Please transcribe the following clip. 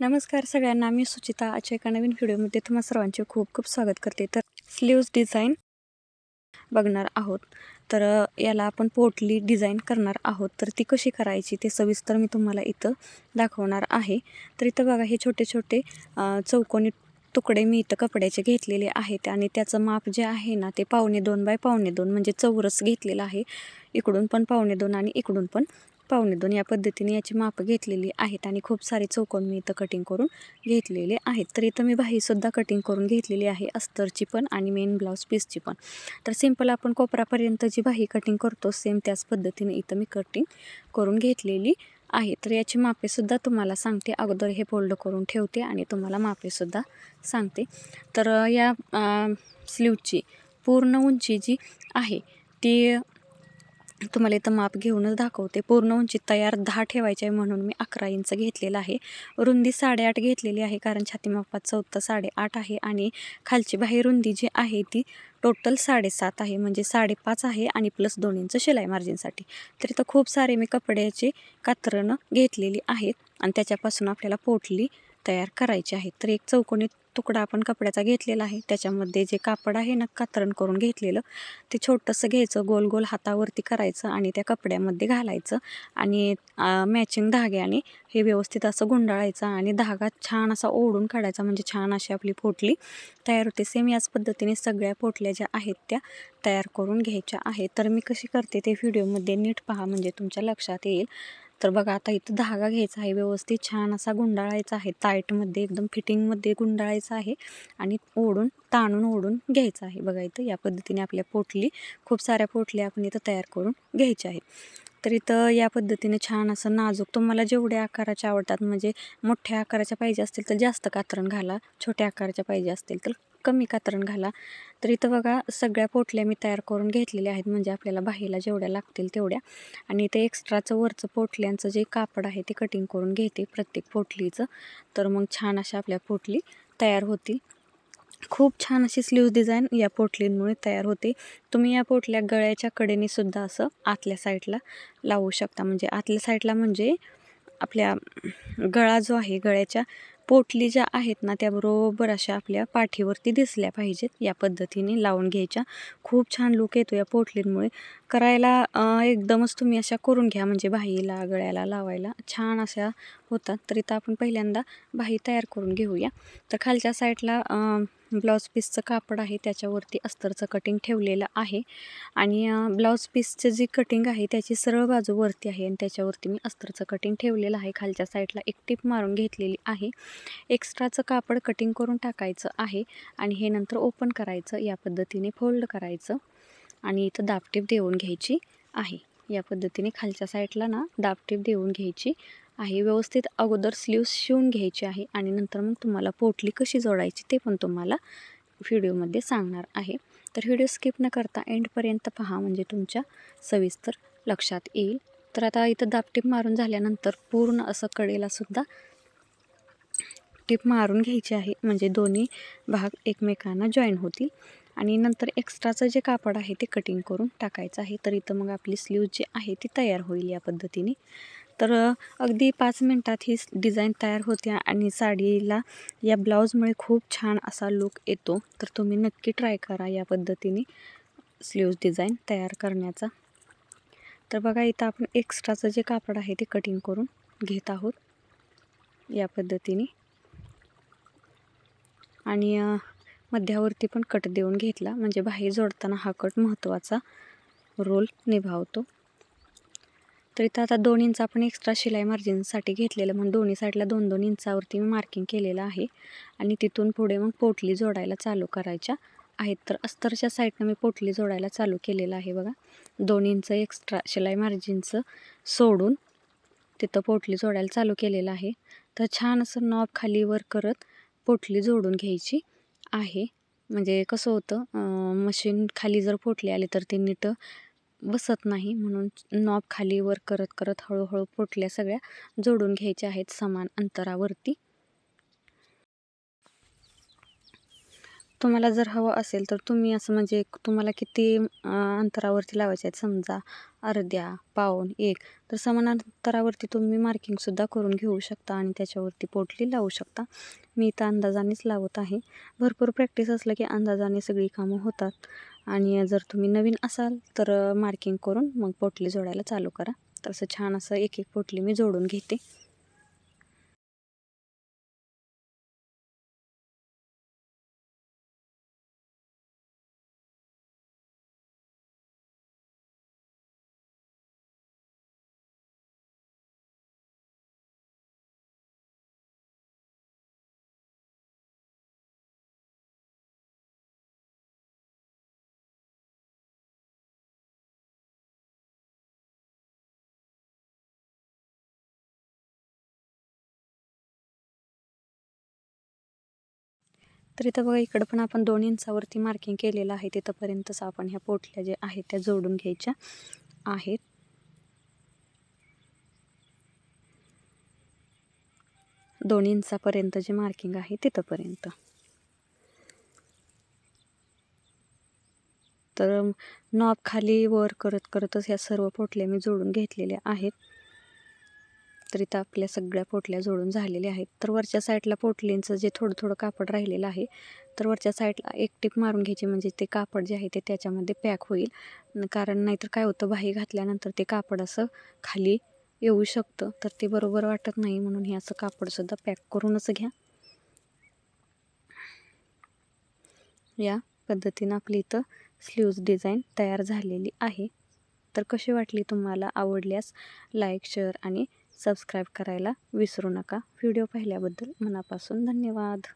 नमस्कार सगळ्यांना मी सुचिता आजच्या एका नवीन व्हिडिओमध्ये तुम्हा सर्वांचे खूप खूप स्वागत करते. तर स्लीव्ज डिझाईन बघणार आहोत. तर याला आपण पोटली डिझाईन करणार आहोत. तर ती कशी करायची ते सविस्तर मी तुम्हाला इथं दाखवणार आहे. तर इथं बघा हे छोटे छोटे चौकोनी तुकडे मी इथं कपड्याचे घेतलेले आहेत आणि त्याचं माप जे आहे ना ते पावणे दोन बाय पावणे दोन म्हणजे चौरस घेतलेलं आहे. इकडून पण पावणे दोन आणि इकडून पण पावणे दोन या पद्धतीने याची मापं घेतलेली आहेत आणि खूप सारे चौकोन मी इथं कटिंग करून घेतलेले आहेत. तर इथं मी बाहीसुद्धा कटिंग करून घेतलेली आहे अस्तरची पण आणि मेन ब्लाऊज पीसची पण. तर सिंपल आपण कोपरापर्यंत जी बाही कटिंग करतो सेम त्याच पद्धतीने इथं मी कटिंग करून घेतलेली आहे. तर याची मापेसुद्धा तुम्हाला सांगते. अगोदर हे फोल्ड करून ठेवते आणि तुम्हाला मापेसुद्धा सांगते. तर या स्लीवची पूर्ण उंची जी आहे ती तुम्हाला इथं माप घेऊनच दाखवते. पूर्ण उंची तयार दहा ठेवायची आहे म्हणून मी अकरा इंच घेतलेलं आहे. रुंदी साडेआठ घेतलेली आहे कारण छाती मापात चौथा साडेआठ आहे आणि खालची बाहेर रुंदी जी आहे ती टोटल साडेसात आहे. म्हणजे साडेपाच आहे आणि प्लस दोन इंच शिलाई मार्जिनसाठी तर इथं खूप सारे मी कपड्याची कातरणं घेतलेली आहेत आणि त्याच्यापासून आपल्याला पोटली तयार करायची आहे. तर एक चौकोनी तुकडा आपण कपड्याचा घेतलेला आहे. त्याच्यामध्ये जे कापड आहे ना कातरण करून घेतलेलं ते छोटंसं घ्यायचं गोल गोल हातावरती करायचं आणि त्या कपड्यामध्ये घालायचं आणि मॅचिंग धाग्याने हे व्यवस्थित असं गुंडाळायचं आणि धागा छान असा ओढून काढायचा म्हणजे छान अशी आपली पोटली तयार होते. सेम याच पद्धतीने सगळ्या पोटल्या ज्या आहेत त्या तयार करून घ्यायच्या आहेत. तर मी कशी करते ते व्हिडिओमध्ये नीट पहा म्हणजे तुमच्या लक्षात येईल. तर बघा आता इथं धागा घ्यायचा आहे व्यवस्थित छान असा गुंडाळायचा आहे. टाईटमध्ये एकदम फिटिंगमध्ये गुंडाळायचा आहे आणि ओढून ताणून ओढून घ्यायचं आहे. बघा इथं या पद्धतीने आपल्या पोटली खूप साऱ्या पोटल्या आपण इथं तयार करून घ्यायच्या आहेत. तर इथं या पद्धतीने छान असं नाजूक तुम्हाला जेवढ्या आकाराच्या आवडतात म्हणजे मोठ्या आकाराच्या पाहिजे असतील तर जास्त कातरण घाला छोट्या आकाराच्या पाहिजे असतील तर कमी कातरण घाला. तर इथं बघा सगळ्या पोटल्या मी तयार करून घेतलेल्या आहेत. म्हणजे आपल्याला बाहीला जेवढ्या लागतील तेवढ्या. आणि ते एक्स्ट्राचं वरचं पोटल्यांचं जे कापड आहे ते कटिंग करून घेते प्रत्येक पोटलीचं. तर मग छान अशा आपल्या पोटली तयार होतील. खूप छान अशी स्लीव्ज डिझाईन या पोटलींमुळे तयार होते. तुम्ही या पोटल्या गळ्याच्या कडेने सुद्धा असं आतल्या साईडला लावू शकता. म्हणजे आतल्या साईडला म्हणजे आपल्या गळा जो आहे गळ्याच्या पोटली ज्या आहेत ना त्या बरोबर अशा आपल्या पाठीवरती दिसल्या पाहिजेत. या पद्धतीने लावून घ्यायच्या. खूप छान लुक येतो या पोटलींमुळे. करायला एकदमच तुम्ही अशा करून घ्या म्हणजे बाहीला गळ्याला लावायला. छान अशा होतात. तर इथं आपण पहिल्यांदा बाही तयार करून घेऊया. तर खालच्या साईडला ब्लाऊज पीसचं कापड आहे त्याच्यावरती अस्तरचं कटिंग ठेवलेलं आहे. आणि ब्लाऊज पीसचं जी कटिंग आहे त्याची सरळ बाजू वरती आहे आणि त्याच्यावरती मी अस्तरचं कटिंग ठेवलेलं आहे. खालच्या साईडला एक टिप मारून घेतलेली आहे. एक्स्ट्राचं कापड कटिंग करून टाकायचं आहे आणि हे नंतर ओपन करायचं या पद्धतीने फोल्ड करायचं. आणि इथं दाबटीप देऊन घ्यायची आहे. या पद्धतीने खालच्या साईडला ना दाबटीप देऊन घ्यायची. आहे. व्यवस्थित अगोदर स्लीव्स शिवून घ्यायची आहे आणि नंतर मग तुम्हाला पोटली कशी जोडायची ते पण तुम्हाला व्हिडिओमध्ये सांगणार आहे. तर व्हिडिओ स्किप न करता एंडपर्यंत पहा म्हणजे तुमच्या सविस्तर लक्षात येईल. तर आता इथं दाबटीप मारून झाल्यानंतर पूर्ण असं कडेलासुद्धा टीप मारून घ्यायची आहे. म्हणजे दोन्ही भाग एकमेकांना जॉईन होतील. आणि नंतर एक्स्ट्राचं जे कापड आहे ते कटिंग करून टाकायचं आहे. तर इथं मग आपली स्लीव जी आहे ती तयार होईल या पद्धतीने. तर अगदी पाच मिनटात ही डिझाईन तयार होते आणि साडीला या ब्लाऊजमुळे खूप छान असा लुक येतो. तर तुम्ही नक्की ट्राय करा या पद्धतीने स्लीव्ज डिझाईन तयार करण्याचा. तर बघा इथं आपण एक्स्ट्राचं जे कापड आहे ते कटिंग करून घेत आहोत या पद्धतीने. आणि मध्यावरती पण कट देऊन घेतला. म्हणजे बाहेर जोडताना हा कट महत्त्वाचा रोल निभावतो. तर इथं आता दोन इंच आपण एक्स्ट्रा शिलाई मार्जिनसाठी घेतलेलं म्हणून दोन्ही साईडला दोन दोन इंचावरती मी मार्किंग केलेलं आहे. आणि तिथून पुढे मग पोटली जोडायला चालू करायच्या आहेत. तर अस्तरच्या साईडनं मी पोटली जोडायला चालू केलेलं आहे बघा. दोन इंच एक्स्ट्रा शिलाई मार्जिनचं सोडून तिथं पोटली जोडायला चालू केलेलं आहे. तर छान असं नॉब खाली वर करत पोटली जोडून घ्यायची आहे. म्हणजे कसं होतं मशीन खाली जर पोटली आली तर ते नीट बसत नाही म्हणून नॉब खाली वर करत करत हळूहळू पोटल्या सगळ्या जोडून घ्यायच्या आहेत समान अंतरावरती. तुम्हाला जर हवं असेल तर तुम्ही असं म्हणजे तुम्हाला किती अंतरावरती लावायचे आहेत? समजा अर्ध्या पाऊन एक. तर समान अंतरावरती तुम्ही मार्किंगसुद्धा करून घेऊ शकता आणि त्याच्यावरती पोटली लावू शकता. मी तर अंदाजानेच लावत आहे. भरपूर प्रॅक्टिस असलं की अंदाजाने सगळी कामं होतात. आणि जर तुम्ही नवीन असाल तर मार्किंग करून मग पोटली जोडायला चालू करा. तर असं छान असं एक एक पोटली मी जोडून घेते. तर इथं बघा इकडं पण आपण दोन इंचावरती मार्किंग केलेलं आहे. तिथंपर्यंतच आपण ह्या पोटल्या जे आहेत त्या जोडून घ्यायच्या आहेत. दोन इंचापर्यंत जे मार्किंग आहे तिथंपर्यंत. तर नॉब खाली वर करत करतच ह्या सर्व पोटल्या मी जोडून घेतलेल्या आहेत. तर इथं आपल्या सगळ्या पोटल्या जोडून झालेल्या आहेत. तर वरच्या साईडला पोटलींचं जे थोडं थोडं कापड राहिलेलं आहे तर वरच्या साईडला एक टिप मारून घ्यायची म्हणजे ते कापड जे आहे ते त्याच्यामध्ये पॅक होईल. कारण नाहीतर काय होतं बाही घातल्यानंतर ते कापड असं खाली येऊ शकतं. तर ते बरोबर वाटत नाही म्हणून हे असं कापडसुद्धा पॅक करूनच घ्या. या पद्धतीनं आपली इथं स्लीव्ज डिझाईन तयार झालेली आहे. तर कशी वाटली तुम्हाला आवडल्यास लाईक शेअर आणि सबस्क्राईब करायला विसरू नका. व्हिडिओ पाहिल्याबद्दल मनापासून धन्यवाद.